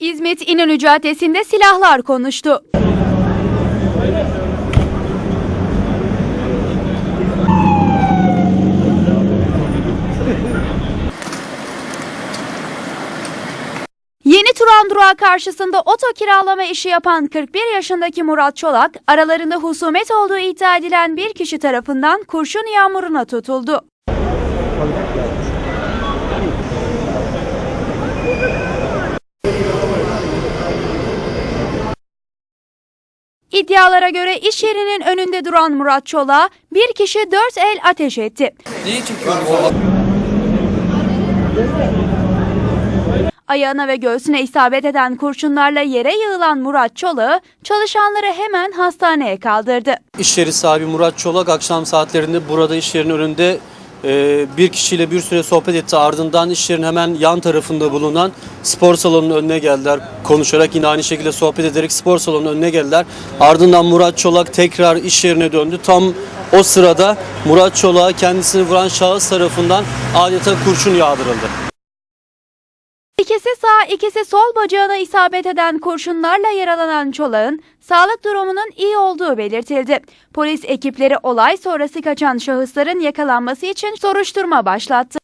İzmit İnönü Caddesi'nde silahlar konuştu. Yeni Turan durağı karşısında oto kiralama işi yapan 41 yaşındaki Murat Çolak, aralarında husumet olduğu iddia edilen bir kişi tarafından kurşun yağmuruna tutuldu. İddialara göre iş yerinin önünde duran Murat Çolak'a bir kişi dört el ateş etti. Neyi çekiyorsunuz? Ayağına ve göğsüne isabet eden kurşunlarla yere yığılan Murat Çolak'ı çalışanları hemen hastaneye kaldırdı. İş yeri sahibi Murat Çolak akşam saatlerinde burada iş yerinin önünde e, bir kişiyle bir süre sohbet etti. Ardından iş yerinin hemen yan tarafında bulunan spor salonunun önüne geldiler. Konuşarak yine aynı şekilde sohbet ederek spor salonunun önüne geldiler. Ardından Murat Çolak tekrar iş yerine döndü. Tam o sırada Murat Çolak'a kendisini vuran şahıs tarafından adeta kurşun yağdırıldı. İkisi sağ, ikisi sol bacağına isabet eden kurşunlarla yaralanan Çolak'ın sağlık durumunun iyi olduğu belirtildi. Polis ekipleri olay sonrası kaçan şahısların yakalanması için soruşturma başlattı.